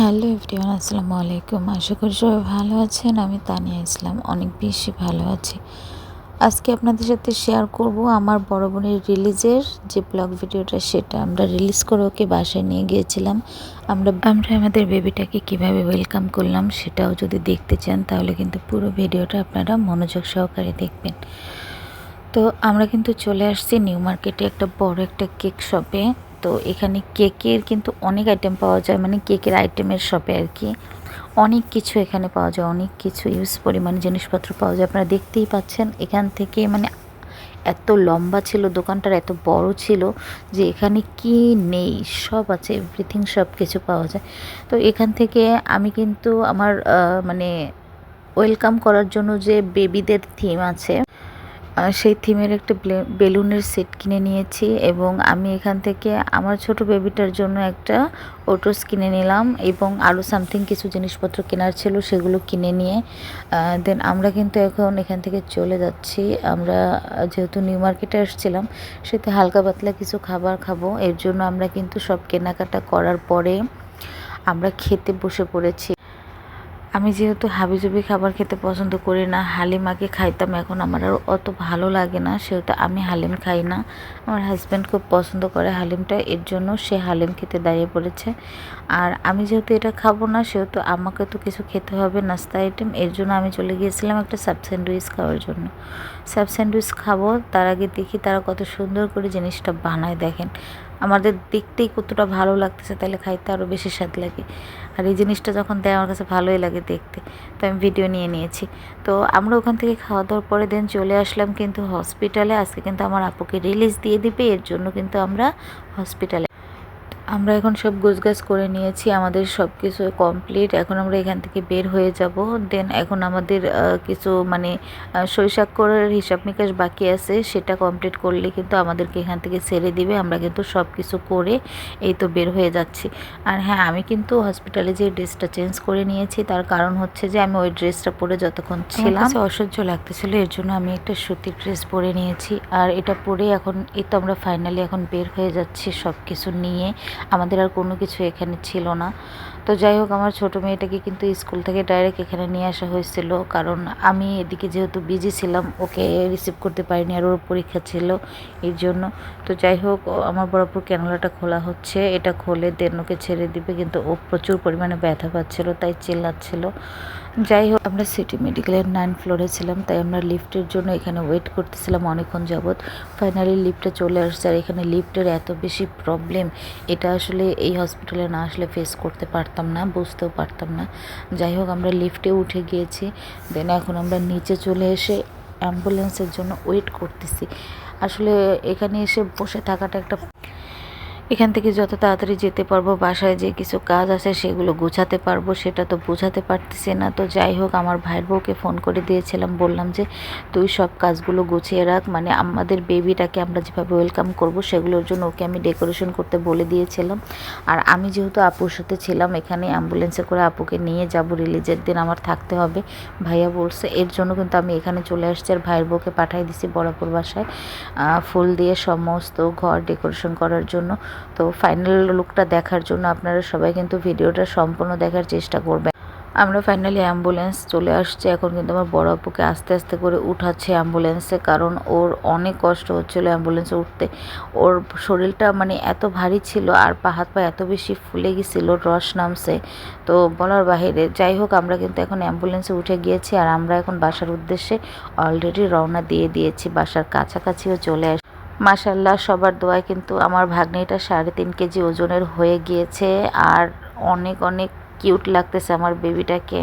Hello everyone, আসসালামু আলাইকুম। আশা করি সবাই ভালো আছেন। আমি তানিয়া ইসলাম, অনেক বেশি ভালো আছি। আজকে আপনাদের সাথে শেয়ার করব আমার বড় বোনের রিলিজের যে ব্লগ ভিডিওটা সেটা আমরা রিলিজ করে ওকে বাসায় নিয়ে গিয়েছিলাম। আমরা আমরা আমাদের বেবিটাকে কীভাবে ওয়েলকাম করলাম, সেটাও যদি দেখতে চান, তাহলে কিন্তু পুরো ভিডিওটা আপনারা মনোযোগ সহকারে দেখবেন। তো আমরা কিন্তু চলে আসছি নিউ মার্কেটে একটা বড় একটা কেক শপে তো এখানে কেকের কিন্তু অনেক আইটেম পাওয়া যায় মানে কেকের আইটেমের শপে আর কি অনেক কিছু এখানে পাওয়া যায়, অনেক কিছু ইউজ পরিমাণে জিনিসপত্র পাওয়া যায়। আপনারা দেখতেই পাচ্ছেন এখান থেকে মানে এত লম্বা ছিল দোকানটার এত বড় ছিল যে এখানে কি নেই, সব আছে এভরিথিং সব কিছু পাওয়া যায়। তো এখান থেকে আমি কিন্তু আমার মানে ওয়েলকাম করার জন্য যে বেবিদের থিম আছে সেই থিমের একটা বেলুনের সেট কিনে নিয়েছি এবং আমি এখান থেকে আমার ছোট বেবিটার জন্য একটা ওটোস কিনে নিলাম এবং আরও সামথিং কিছু জিনিসপত্র কেনার ছিল সেগুলো কিনে নিয়ে দেন আমরা কিন্তু এখন এখান থেকে চলে যাচ্ছি। আমরা যেহেতু নিউ মার্কেটে আসছিলাম, সেতে হালকা পাতলা কিছু খাবার খাব। এর জন্য আমরা কিন্তু সব কেনাকাটা করার পরে আমরা খেতে বসে পড়েছি। আমি যেহেতু হাবিজাবি খাবার খেতে পছন্দ করি না হালিম আগে খাইতাম, এখন আমার আর অত ভালো লাগে না, সেহেতু আমি হালিম খাই না। আমার হাজব্যান্ড খুব পছন্দ করে হালিমটা, এর জন্য সে হালিম খেতে দাঁড়িয়ে পড়েছে। আর আমি যেহেতু এটা খাব না, সেহেতু আমাকে তো কিছু খেতে হবে, নাস্তা আইটেম এর জন্য আমি চলে গিয়েছিলাম একটা সাব স্যান্ডউইচ খাওয়ার জন্য। সাব স্যান্ডউইচ খাব, তার আগে দেখি তারা কত সুন্দর করে জিনিসটা বানায় দেখেন। আমাদের দেখতেই কতটা ভালো লাগতেছে, তাহলে খাইতে আরও বেশি স্বাদ লাগে। আর এই জিনিসটা যখন দেয়, আমার কাছে ভালোই লাগে দেখতে। তো আমি ভিডিও নিয়ে নিয়েছি। তো আমরা ওখান থেকে খাওয়া দাওয়ার পরে দেন চলে আসলাম কিন্তু হসপিটালে আজকে কিন্তু আমার আপুকে রিলিজ দিয়ে দিবে, এর জন্য কিন্তু আমরা হসপিটালে আমরা এখন সব গোছগাছ করে নিয়েছি আমাদের সব কিছু কমপ্লিট এখন আমরা এখান থেকে বের হয়ে যাব। দেন এখন আমাদের কিছু মানে শৈশাক্ষরের হিসাব নিকাশ বাকি আছে সেটা কমপ্লিট করলে কিন্তু আমাদেরকে এখান থেকে ছেড়ে দিবে। আমরা কিন্তু সব কিছু করে এই তো বের হয়ে যাচ্ছি। আর হ্যাঁ আমি কিন্তু হসপিটালে যে ড্রেসটা চেঞ্জ করে নিয়েছি তার কারণ হচ্ছে যে আমি ওই ড্রেসটা পরে যতক্ষণ ছিলাম অসহ্য লাগতেছিল এর জন্য আমি একটা সুতির ড্রেস পরে নিয়েছি। আর এটা পরে এখন এই তো আমরা ফাইনালি এখন বের হয়ে যাচ্ছি সব কিছু নিয়ে। আমাদের আর কোনো কিছু এখানে ছিল না। তো যাই হোক, আমার ছোটো মেয়েটাকে কিন্তু স্কুল থেকে ডাইরেক্ট এখানে নিয়ে আসা হয়েছিল। কারণ আমি এদিকে যেহেতু বিজি ছিলাম, ওকে রিসিভ করতে পারিনি আর ওর পরীক্ষা ছিল এর জন্য। তো যাই হোক আমার বরাবর ক্যানলাটা খোলা হচ্ছে। এটা খোলে দেন ওকে ছেড়ে দিবে, কিন্তু ও প্রচুর পরিমাণে ব্যথা পাচ্ছিল, তাই চিল্লাচ্ছিল। যাই হোক আমরা সিটি মেডিকেলের নাইন ফ্লোরে ছিলাম, তাই আমরা লিফটের জন্য এখানে ওয়েট করতেছিলাম অনেকক্ষণ যাবৎ। ফাইনালি লিফটে চলে আসছে, আর এখানে লিফটের এত বেশি প্রবলেম এটা আসলে এই হসপিটালে না আসলে ফেস করতে পারতাম না, বুঝতেও পারতাম না। যাই হোক আমরা লিফটে উঠে গিয়েছি দেন এখন আমরা নিচে চলে এসে অ্যাম্বুলেন্সের জন্য ওয়েট করতেছি। আসলে এখানে এসে বসে থাকাটা একটা এখান থেকে যত তাড়াতাড়ি যেতে পারব, বাসায় যে কিছু কাজ আছে সেগুলো গুছাতে পারব, সেটা তো বোঝাতে পারতেছি না। তো যাই হোক, আমার ভাইয়ের বউকে ফোন করে দিয়েছিলাম, বললাম যে তুই সব কাজগুলো গুছিয়ে রাখ মানে আমাদের বেবিটাকে আমরা যেভাবে ওয়েলকাম করব সেগুলোর জন্য ওকে আমি ডেকোরেশন করতে বলে দিয়েছিলাম। আর আমি যেহেতু আপুর সাথে ছিলাম, এখানে অ্যাম্বুলেন্সে করে আপুকে নিয়ে যাব রিলিজের দিন আমার থাকতে হবে। ভাইয়া বলছে, এর জন্য কিন্তু আমি এখানে চলে আসছি আর ভাইয়ের বউকে পাঠিয়ে দিছি বরাবর বাসায়। ফুল দিয়ে সমস্ত ঘর ডেকোরেশন করার জন্য। তো ফাইনাল লুকটা দেখার জন্য আপনারা সবাই কিন্তু ভিডিওটা সম্পূর্ণ দেখার চেষ্টা করবেন। আমরা ফাইনালি অ্যাম্বুলেন্স চলে আসছে। এখন কিন্তু আমার বড় আপুকে আস্তে আস্তে করে উঠাচ্ছে অ্যাম্বুলেন্সে কারণ ওর অনেক কষ্ট হচ্ছিল অ্যাম্বুলেন্সে উঠতে। ওর শরীরটা মানে এত ভারী ছিল আর পা হাত পা এত বেশি ফুলে গেছিল রস নামছে। তো বলার বাহিরে, যাই হোক, আমরা কিন্তু এখন অ্যাম্বুলেন্সে উঠে গিয়েছি আর আমরা এখন বাসার উদ্দেশ্যে অলরেডি রওনা দিয়ে দিয়েছি। বাসার কাছাকাছিও চলে আস মাসাল্লাহ সবার দোয়ায় কিন্তু আমার ভাগ্নিটা সাড়ে তিন কেজি ওজনের হয়ে গিয়েছে আর অনেক অনেক কিউট লাগতেছে আমার বেবিটাকে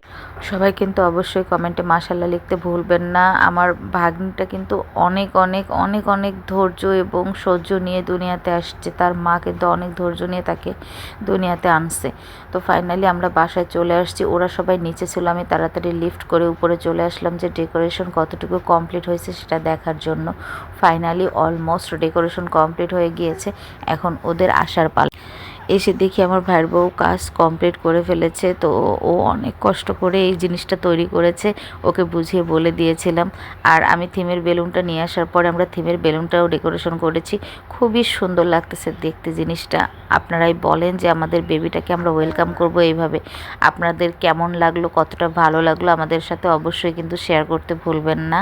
সবাই কিন্তু অবশ্যই কমেন্টে মাসাল্লাহ লিখতে ভুলবেন না। আমার ভাগ্নিটা কিন্তু অনেক অনেক অনেক অনেক ধৈর্য এবং সহ্য নিয়ে দুনিয়াতে আসছে। তার মা কিন্তু অনেক ধৈর্য নিয়ে তাকে দুনিয়াতে আনছে। তো ফাইনালি আমরা বাসায় চলে আসছি। ওরা সবাই নিচে ছিল। আমি তাড়াতাড়ি লিফট করে উপরে চলে আসলাম যে ডেকোরেশন কতটুকু কমপ্লিট হয়েছে সেটা দেখার জন্য। ফাইনালি অলমোস্ট ডেকোরেশন কমপ্লিট হয়ে গিয়েছে। এখন ওদের আসার পাল এসে দেখি আমার ভাইয়ের বউ কাজ কমপ্লিট করে ফেলেছে, তো ও অনেক কষ্ট করে এই জিনিসটা তৈরি করেছে, ওকে বুঝিয়ে বলে দিয়েছিলাম। আর আমি থিমের বেলুনটা নিয়ে আসার পরে আমরা থিমের বেলুনটাও ডেকোরেশন করেছি। খুবই সুন্দর লাগতেছে দেখতে জিনিসটা। আপনারাই বলেন যে আমাদের বেবিটাকে আমরা ওয়েলকাম করব এইভাবে। আপনাদের কেমন লাগল, কতটা ভালো লাগল, আমাদের সাথে অবশ্যই কিন্তু শেয়ার করতে ভুলবেন না।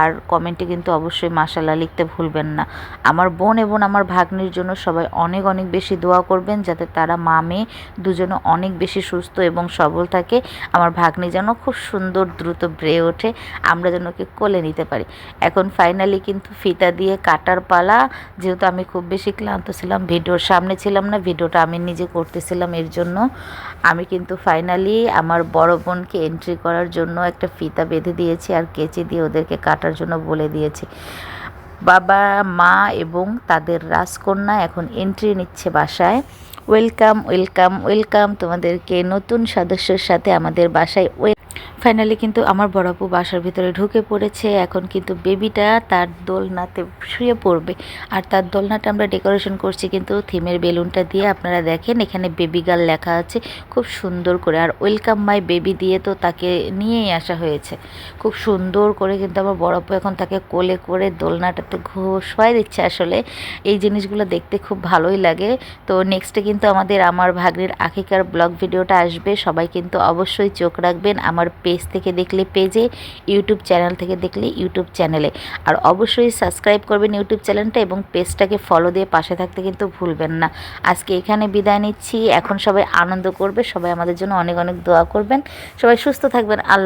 আর কমেন্টে কিন্তু অবশ্যই মাসাল্লাহ লিখতে ভুলবেন না। আমার বোন এবং আমার ভাগ্নির জন্য সবাই অনেক অনেক বেশি দোয়া করবেন যাতে তারা মা, মেয়ে দুজনে অনেক বেশি সুস্থ এবং সবল থাকে। আমার ভাগ্নি যেন খুব সুন্দর দ্রুত বেড়ে ওঠে, আমরা যেন ওকে কোলে নিতে পারি। এখন ফাইনালি কিন্তু ফিতা দিয়ে কাটার পালা। যেহেতু আমি খুব বেশি ক্লান্ত ছিলাম, ভিডিওর সামনে ছিলাম না, ভিডিওটা আমি নিজে করতেছিলাম এর জন্য। আমি কিন্তু ফাইনালি আমার বড় বোনকে এন্ট্রি করার জন্য একটা ফিতা বেঁধে দিয়েছি আর কেচি দিয়ে ওদেরকে কাটার জন্য বলে দিয়েছি। বাবা, মা এবং তাদের রাজকন্যা এখন এন্ট্রি নিচ্ছে বাসায়। ওয়েলকাম ওয়েলকাম ওয়েলকাম তোমাদেরকে নতুন সদস্যের সাথে আমাদের বাসায়। ওয়েল ফাইনালি কিন্তু আমার বড় আপু বাসার ভিতরে ঢুকে পড়েছে। এখন কিন্তু বেবিটা তার দোলনাতে শুয়ে পড়বে। আর তার দোলনাটা আমরা ডেকোরেশন করছি কিন্তু থিমের বেলুনটা দিয়ে আপনারা দেখেন, এখানে বেবি গার্ল লেখা আছে, খুব সুন্দর করে। আর ওয়েলকাম মাই বেবি দিয়ে তো তাকে নিয়েই আসা হয়েছে। খুব সুন্দর করে কিন্তু আমার বড় আপু এখন তাকে কোলে করে দোলনাটাতে ঘোষাই দিচ্ছে আসলে। এই জিনিসগুলো দেখতে খুব ভালোই লাগে। তো নেক্সটে কিন্তু আমাদের আমার ভাগ্নির আখিকার ব্লগ ভিডিওটা আসবে। সবাই কিন্তু অবশ্যই চোখ রাখবেন। আমার পেজ থেকে দেখলে পেজে, ইউটিউব চ্যানেল থেকে দেখলে ইউটিউব চ্যানেলে। আর অবশ্যই সাবস্ক্রাইব করবেন ইউটিউব চ্যানেলটা এবং পেজটাকে ফলো দিয়ে পাশে থাকতে কিন্তু ভুলবেন না। আজকে এখানে বিদায় নিচ্ছি। এখন সবাই আনন্দ করবে, সবাই আমাদের জন্য অনেক অনেক দোয়া করবেন। সবাই সুস্থ থাকবেন। আল্লাহ